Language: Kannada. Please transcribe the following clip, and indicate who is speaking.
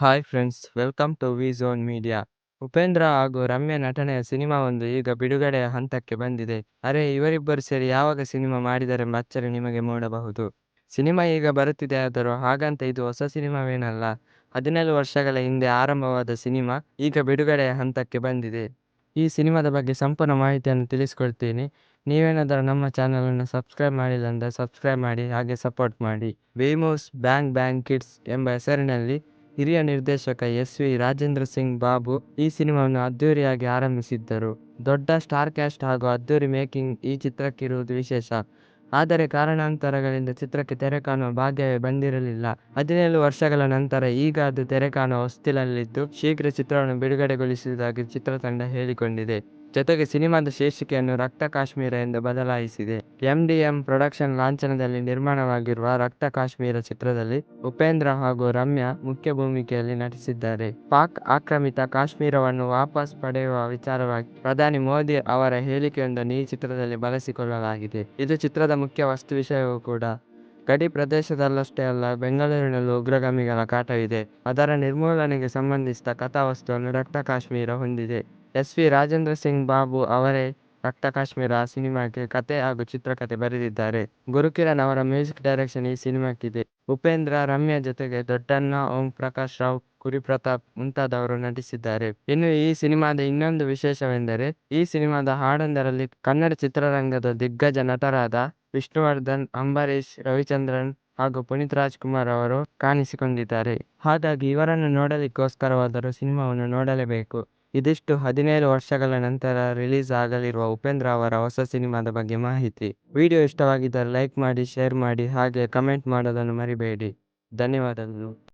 Speaker 1: Hi friends welcome to V zone media Upendra ಹಾಗೂ ರಮ್ಯ ನಟನೆಯ ಸಿನಿಮಾವೊಂದು ಈಗ ಬಿಡುಗಡೆಯ ಹಂತಕ್ಕೆ ಬಂದಿದೆ. ಅರೆ, ಇವರಿಬ್ಬರು ಸೇರಿ ಯಾವಾಗ ಸಿನಿಮಾ ಮಾಡಿದರೆ ಅಚ್ಚರಿ ನಿಮಗೆ ಮೂಡಬಹುದು ಸಿನಿಮಾ ಈಗ ಬರುತ್ತಿದೆ ಆದರೂ ಹಾಗಂತ ಇದು ಹೊಸ ಸಿನಿಮಾವೇನಲ್ಲ. ಹದಿನೇಳು ವರ್ಷಗಳ ಹಿಂದೆ ಆರಂಭವಾದ ಸಿನಿಮಾ ಈಗ ಬಿಡುಗಡೆಯ ಹಂತಕ್ಕೆ ಬಂದಿದೆ. ಈ ಸಿನಿಮಾದ ಬಗ್ಗೆ ಸಂಪೂರ್ಣ ಮಾಹಿತಿಯನ್ನು ತಿಳಿಸ್ಕೊಡ್ತೀನಿ. ನೀವೇನಾದರೂ ನಮ್ಮ ಚಾನಲನ್ನು ಸಬ್ಸ್ಕ್ರೈಬ್ ಮಾಡಿಲ್ಲ ಅಂದರೆ ಸಬ್ಸ್ಕ್ರೈಬ್ ಮಾಡಿ, ಹಾಗೆ ಸಪೋರ್ಟ್ ಮಾಡಿ. ವೇಮೋಸ್ ಬ್ಯಾಂಗ್ ಬ್ಯಾಂಗ್ ಕಿಡ್ಸ್ ಎಂಬ ಹೆಸರಿನಲ್ಲಿ ಹಿರಿಯ ನಿರ್ದೇಶಕ ಎಸ್ ವಿ ರಾಜೇಂದ್ರ ಸಿಂಗ್ ಬಾಬು ಈ ಸಿನಿಮಾವನ್ನು ಅದ್ಧೂರಿಯಾಗಿ ಆರಂಭಿಸಿದ್ದರು. ದೊಡ್ಡ ಸ್ಟಾರ್ ಕ್ಯಾಸ್ಟ್ ಹಾಗೂ ಅದ್ಧೂರಿ ಮೇಕಿಂಗ್ ಈ ಚಿತ್ರಕ್ಕಿರುವುದು ವಿಶೇಷ. ಆದರೆ ಕಾರಣಾಂತರಗಳಿಂದ ಚಿತ್ರಕ್ಕೆ ತೆರೆ ಕಾಣುವ ಭಾಗ್ಯವೇ ಬಂದಿರಲಿಲ್ಲ. ಹದಿನೇಳು ವರ್ಷಗಳ ನಂತರ ಈಗ ಅದು ತೆರೆ ಕಾಣುವ ಹೊಸ್ತಿಲಲ್ಲಿದ್ದು ಶೀಘ್ರ ಚಿತ್ರವನ್ನು ಬಿಡುಗಡೆಗೊಳಿಸುವುದಾಗಿ ಚಿತ್ರತಂಡ ಹೇಳಿಕೊಂಡಿದೆ. ಜೊತೆಗೆ ಸಿನಿಮಾದ ಶೀರ್ಷಿಕೆಯನ್ನು ರಕ್ತ ಕಾಶ್ಮೀರ ಎಂದು ಬದಲಾಯಿಸಿದೆ ಎಂಡಿಎಂ ಪ್ರೊಡಕ್ಷನ್ ಲಾಂಛನದಲ್ಲಿ ನಿರ್ಮಾಣವಾಗಿರುವ ರಕ್ತ ಕಾಶ್ಮೀರ ಚಿತ್ರದಲ್ಲಿ ಉಪೇಂದ್ರ ಹಾಗೂ ರಮ್ಯಾ ಮುಖ್ಯ ಭೂಮಿಕೆಯಲ್ಲಿ ನಟಿಸಿದ್ದಾರೆ. ಪಾಕ್ ಆಕ್ರಮಿತ ಕಾಶ್ಮೀರವನ್ನು ವಾಪಸ್ ಪಡೆಯುವ ವಿಚಾರವಾಗಿ ಪ್ರಧಾನಿ ಮೋದಿ ಅವರ ಹೇಳಿಕೆಯೊಂದನ್ನು ಈ ಚಿತ್ರದಲ್ಲಿ ಬಳಸಿಕೊಳ್ಳಲಾಗಿದೆ. ಇದು ಚಿತ್ರದ ಮುಖ್ಯ ವಸ್ತು ವಿಷಯವೂ ಕೂಡ. ಗಡಿ ಪ್ರದೇಶದಲ್ಲಷ್ಟೇ ಅಲ್ಲ, ಬೆಂಗಳೂರಿನಲ್ಲೂ ಉಗ್ರಗಾಮಿಗಳ ಕಾಟವಿದೆ. ಅದರ ನಿರ್ಮೂಲನೆಗೆ ಸಂಬಂಧಿಸಿದ ಕಥಾವಸ್ತುವನ್ನು ರಕ್ತ ಕಾಶ್ಮೀರ ಹೊಂದಿದೆ. ಎಸ್ ವಿ ರಾಜೇಂದ್ರ ಸಿಂಗ್ ಬಾಬು ಅವರೇ ರಕ್ತ ಕಾಶ್ಮೀರ ಸಿನಿಮಾಕ್ಕೆ ಕತೆ ಹಾಗೂ ಚಿತ್ರಕಥೆ ಬರೆದಿದ್ದಾರೆ. ಗುರುಕಿರಣ್ ಅವರ ಮ್ಯೂಸಿಕ್ ಡೈರೆಕ್ಷನ್ ಈ ಸಿನಿಮಾಕ್ಕಿದೆ. ಉಪೇಂದ್ರ ರಮ್ಯಾ ಜೊತೆಗೆ ದೊಡ್ಡಣ್ಣ ಓಂ ಪ್ರಕಾಶ್ ರಾವ್, ಕುರಿಪ್ರತಾಪ್ ಮುಂತಾದವರು ನಟಿಸಿದ್ದಾರೆ. ಇನ್ನು ಈ ಸಿನಿಮಾದ ಇನ್ನೊಂದು ವಿಶೇಷವೆಂದರೆ, ಈ ಸಿನಿಮಾದ ಹಾಡೊಂದರಲ್ಲಿ ಕನ್ನಡ ಚಿತ್ರರಂಗದ ದಿಗ್ಗಜ ನಟರಾದ ವಿಷ್ಣುವರ್ಧನ್ ಅಂಬರೀಶ್ ರವಿಚಂದ್ರನ್ ಹಾಗೂ ಪುನೀತ್ ರಾಜ್ಕುಮಾರ್ ಅವರು ಕಾಣಿಸಿಕೊಂಡಿದ್ದಾರೆ. ಹಾಗಾಗಿ ಇವರನ್ನು ನೋಡಲಿಕ್ಕೋಸ್ಕರವಾದರೂ ಸಿನಿಮಾವನ್ನು ನೋಡಲೇಬೇಕು. ಇದಿಷ್ಟು ಹದಿನೇಳು ವರ್ಷಗಳ ನಂತರ ರಿಲೀಸ್ ಆಗಲಿರುವ ಉಪೇಂದ್ರ ಅವರ ಹೊಸ ಸಿನಿಮಾದ ಬಗ್ಗೆ ಮಾಹಿತಿ. ವಿಡಿಯೋ ಇಷ್ಟವಾಗಿದ್ದರೆ ಲೈಕ್ ಮಾಡಿ, ಶೇರ್ ಮಾಡಿ ಹಾಗೆ ಕಮೆಂಟ್ ಮಾಡೋದನ್ನು ಮರಿಬೇಡಿ. ಧನ್ಯವಾದಗಳು.